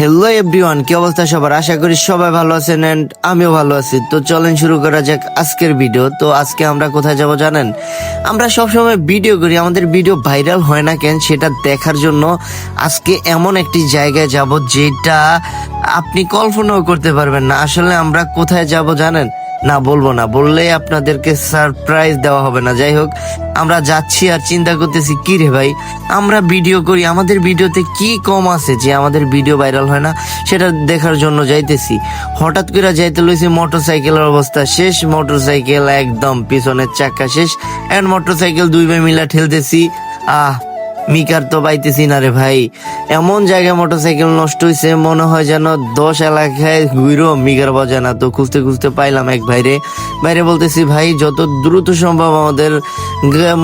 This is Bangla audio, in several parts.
হ্যালো এভরিওয়ান কি অবস্থা সবার? আশা করি সবাই ভালো আছেন অ্যান্ড আমিও ভালো আছি। তো চলেন শুরু করা যাক আজকের ভিডিও তো আজকে আমরা কোথায় যাব জানেন? আমরা সবসময় ভিডিও করি, আমাদের ভিডিও ভাইরাল হয় না কেন সেটা দেখার জন্য আজকে এমন একটি জায়গায় যাব যেটা আপনি কল্পনাও করতে পারবেন না। আসলে আমরা কোথায় যাব জানেন? না বলব না বললে আপনাদেরকে সারপ্রাইজ দেওয়া হবে না। যাই হোক, আমরা যাচ্ছি আর চিন্তা করতেছি, কি রে ভাই, আমরা ভিডিও করি, আমাদের ভিডিওতে কি কম আছে যে আমাদের ভিডিও ভাইরাল হয় না? সেটা দেখার জন্য যাইতেছি। হঠাৎ করে যাইতে লইছি মোটর সাইকেলের অবস্থা। শেষ মোটরসাইকেল একদম পিছনের চাকা শেষ। এন্ড মোটর সাইকেল দুই ভাই মিলা ঠেলতেছি। আহ মিকার তো পাইতেছি না রে ভাই। এমন জায়গায় মোটরসাইকেল নষ্ট হয়েছে মনে হয় যেন দশ এলাকায় ঘুরো মিকার বাজে না। তো খুঁজতে খুঁজতে পাইলাম এক ভাইরে। বাইরে বলতেছি, ভাই, যত দ্রুত সম্ভব আমাদের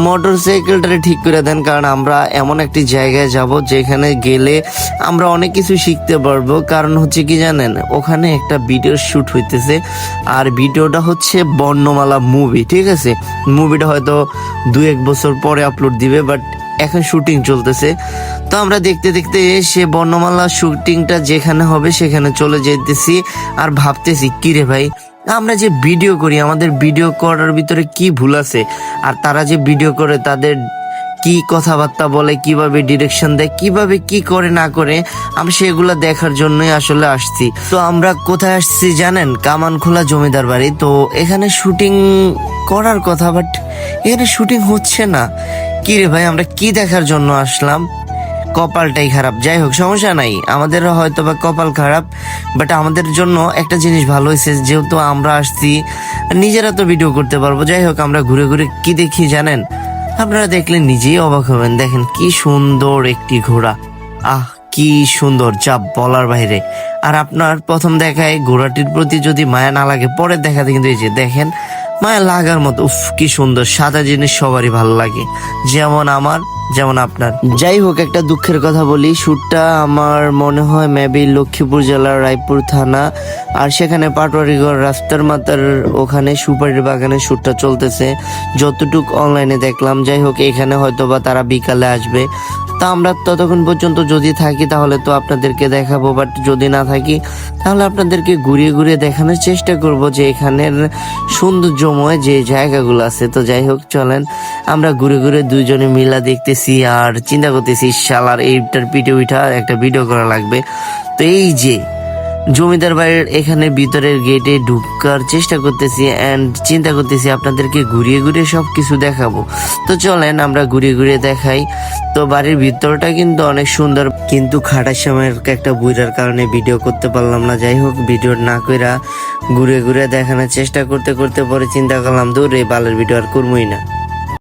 মোটর সাইকেলটা ঠিক করে দেন, কারণ আমরা এমন একটি জায়গায় যাব যেখানে গেলে আমরা অনেক কিছু শিখতে পারব। কারণ হচ্ছে কি জানেন, ওখানে একটা ভিডিও শ্যুট হইতেছে, আর ভিডিওটা হচ্ছে বর্ণমালা মুভি, ঠিক আছে? মুভিটা হয়তো দু এক বছর পরে আপলোড দিবে, বাট এখন শুটিং চলতেছে। তো আমরা দেখতে দেখতে সে বর্ণমালা শুটিংটা যেখানে হবে সেখানে চলে যেতেছি আর ভাবতেছি কি রে ভাই, আমরা যে ভিডিও করি, আমাদের ভিডিও করার ভিতরে কি ভুল আছে? আর তারা যে ভিডিও করে, তাদের কি কথাবার্তা বলে, কীভাবে ডিরেকশন দেয়, কীভাবে কি করে না করে, আমি সেগুলো দেখার জন্যই আসলে আসছি। তো আমরা কোথায় আসছি জানেন? কামানখোলা জমিদার বাড়ি। তো এখানে শুটিং করার কথা বাট এখানে শুটিং হচ্ছে না। কি রে ভাই, আমরা কি দেখার জন্য আসলাম? কপালটাই খারাপ। যাই হোক, সমস্যা নাই। আমাদের হয়তো বা কপাল খারাপ বাট আমাদের জন্য একটা জিনিস ভালো হয়েছে, যেহেতু আমরা আসছি, নিজেরা তো ভিডিও করতে পারব। যাই হোক, আমরা ঘুরে ঘুরে কি দেখি জানেন? আপনারা দেখলে নিজেই অবাক হবেন। দেখেন কি সুন্দর একটি ঘোড়া। আহ, কি সুন্দর, যা বলার বাইরে। আর আপনার প্রথম দেখায় ঘোড়াটির প্রতি যদি মায়া না লাগে, পরের দেখাতে কিন্তু এই যে দেখেন মায়া লাগার মতো, উফ, কি সুন্দর, সাদা জিনিস সবারই ভালো লাগে। যেমন আমার, যেমন আপনার। যাই হোক, একটা দুঃখের কথা বলি শ্যুটটা আমার মনে হয় মেবি লক্ষ্মীপুর জেলার রায়পুর থানা, আর সেখানে পাটোয়ারিগড় রাস্তার মাতার ওখানে সুপারির বাগানে শ্যুটটা চলতেছে। যতটুক অনলাইনে দেখলাম, যাই হোক, এখানে হয়তো বা তারা বিকালে আসবে। তা আমরা ততক্ষণ পর্যন্ত যদি থাকি তাহলে তো আপনাদেরকে দেখাবো বাট যদি না থাকি, তাহলে আপনাদেরকে ঘুরিয়ে ঘুরিয়ে দেখানোর চেষ্টা করব যে এখানের সৌন্দর্যময় যে জায়গাগুলো আছে। তো যাই হোক, চলেন। আমরা ঘুরে ঘুরে দুজনে মিলা দেখতেছি আর চিন্তা করতেছি, শালার এইটার পিঠে উঠা একটা ভিডিও করা লাগবে। তো এই যে জমিদার বাড়ির এখানে ভিতরের গেটে ঢুকার চেষ্টা করতেছি এন্ড চিন্তা করতেছি আপনাদেরকে ঘুরিয়ে ঘুরিয়ে সব কিছু দেখাবো। তো চলেন আমরা ঘুরিয়ে ঘুরিয়ে দেখাই। তো বাড়ির ভিতরটা কিন্তু অনেক সুন্দর, কিন্তু খাটার সময়ের একটা বুইরার কারণে ভিডিও করতে পারলাম না। যাই হোক ভিডিও না কইরা ঘুরে ঘুরে দেখানোর চেষ্টা করতে করতে পরে চিন্তা করলাম দূর এই বালের ভিডিও আর করবোই না।